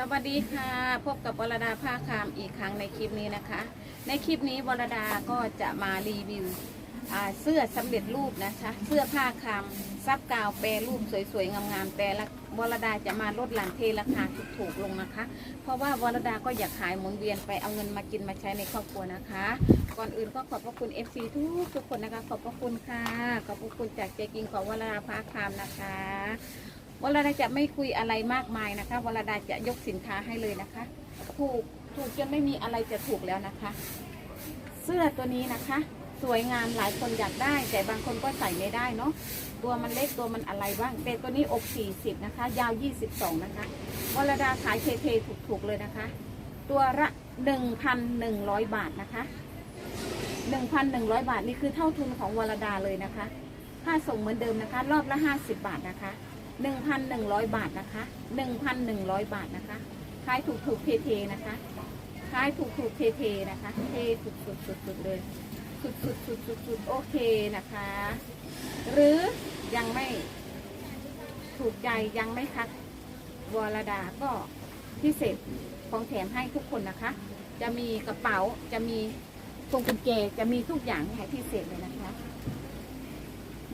สวัสดีค่ะพบกับวรดาภาคามอีกครั้งในคลิปนี้นะคะ ในคลิปนี้วรดาก็จะมารีวิวเสื้อสำเร็จรูปนะคะเสื้อผ้าคามซับกาวแปรรูปสวยๆงามๆแต่ละวรดาจะมาลดหลั่นเทราคาถูกๆลงนะคะ เพราะว่าวรดาก็อยากขายหมุนเวียนไปเอาเงินมากินมาใช้ในครอบครัวนะคะ ก่อนอื่นก็ขอบพระคุณ FC ทุกทุกคนนะคะ ขอบพระคุณค่ะ ขอบพระคุณจากใจจริงของวรดาภาคามนะคะ วลาดาจะไม่คุยอะไรมากมายนะคะวลาดาจะยกสินค้าให้เลยนะคะ ถูกถูกจนไม่มีอะไรจะถูกแล้วนะคะ เสื้อตัวนี้นะคะ สวยงามหลายคนอยากได้ แต่บางคนก็ใส่ไม่ได้เนาะตัวมันเล็กตัวมันอะไรบ้างแต่ตัวนี้อก40นะคะ ยาว 22 นะคะวลาดาขายเทๆถูกๆเลยนะคะ ตัวละ 1,100 บาทนะคะ 1,100 บาทนี่คือเท่าทุนของวลาดาเลยนะคะค่าส่งเหมือนเดิมนะคะ รอบละ 50 บาทนะคะ 1,100 บาทนะคะ 1,100 บาทนะคะขายถูกถูกๆเทๆนะคะขายถูกถูกๆเทๆนะคะเทสุดสุดสุดสุดๆเลยสุดสุดสุดสุดสุดๆโอเคนะคะ หรือยังไม่ถูกใจยังไม่คัดวรดาก็พิเศษของแถมให้ทุกคนนะคะ จะมีกระเป๋าจะมีพวงกุญแจจะมีทุกอย่างให้พิเศษเลยนะคะ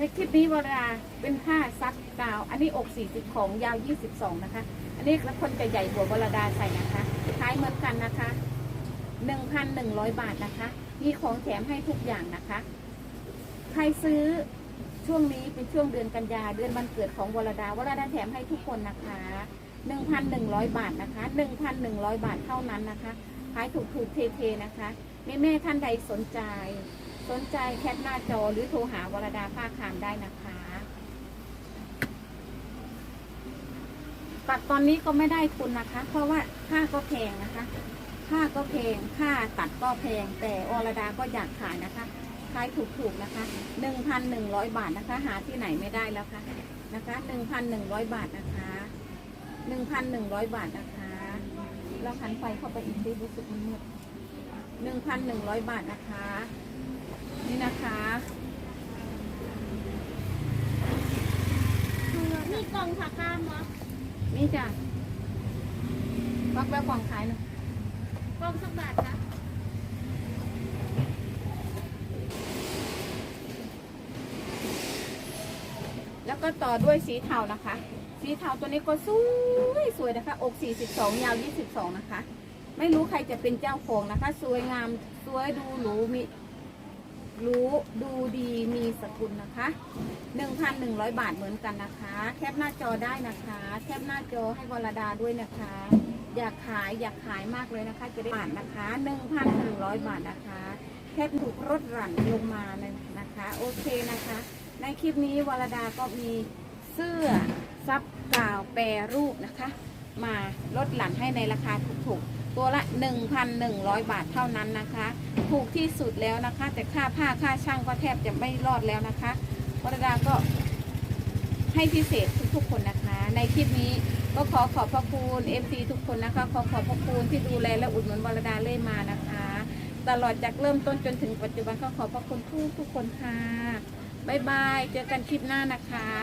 ในคลิปนี้วราเป็นผ้าซับกาว อันนี้อก 40 ของยาว 22 นะคะ อันนี้แล้วคนจะใหญ่กว่าวรดาใส่นะคะคล้ายเหมือนกันนะคะ 1,100 บาทนะคะ มีของแถมให้ทุกอย่างนะคะ ใครซื้อช่วงนี้เป็นช่วงเดือนกันยาเดือนวันเกิดของวรดาวรดาแถมให้ทุกคนนะคะ 1,100 บาทนะคะ 1,100 บาทเท่านั้นนะคะขายถูกๆเทๆนะคะแม่แม่ท่านใดสนใจ สนใจแคปหน้าจอหรือโทรหาวรดาภาคามได้นะคะ ตัดตอนนี้ก็ไม่ได้ทุนนะคะ เพราะว่าค่าก็แพงนะคะ ค่าก็แพง ค่าตัดก็แพง แต่อรดาก็อยากขายนะคะขายถูกๆนะคะ 1,100 บาทนะคะ หาที่ไหนไม่ได้แล้วค่ะนะคะ 1,100 บาทนะคะ 1,100 บาทนะคะเราหันไฟเข้าไปอีกทีรู้สึกมันมืด1,100 บาทนะคะ นี่นะคะมีกล่องผักกามเหรอนี่จ้ะวักแววกล่องขายหนะกล่องสักบาทคะแล้วก็ต่อด้วยสีเทานะคะ สีเทาตัวนี้ก็สวยสวยนะคะ อก 42 ยาว 22 นะคะ ไม่รู้ใครจะเป็นเจ้าของนะคะ สวยงาม สวยดูหรูมี รู้ดูดีมีสกุลนะคะ 1,100 บาทเหมือนกันนะคะ แคปหน้าจอได้นะคะ แคปหน้าจอให้วรดาด้วยนะคะ อยากขายอยากขายมากเลยนะคะ จะได้บาทนะคะ 1,100 บาทนะคะ แคปถูกรถหลั่นลงมาเลยนะคะ โอเคนะคะ ในคลิปนี้วรดาก็มีเสื้อซับกาวแปรรูปนะคะ มาลดหลั่นให้ในราคาถูกๆ ตัวละ 1,100 บาทเท่านั้นนะคะ ถูกที่สุดแล้วนะคะ แต่ค่าผ้าค่าช่างก็แทบจะไม่รอดแล้วนะคะวรดาก็ให้พิเศษทุกๆ คนนะคะ ในคลิปนี้ก็ขอขอบพระคุณ FC ทุกคนนะคะ ขอขอบพระคุณที่ดูแลและอุดหนุนวรดาเล่อยมานะคะ ตลอดจากเริ่มต้นจนถึงปัจจุบันก็ขอบพระคุณทุกทุกๆคนค่ะ บ๊ายบาย เจอกันคลิปหน้านะคะ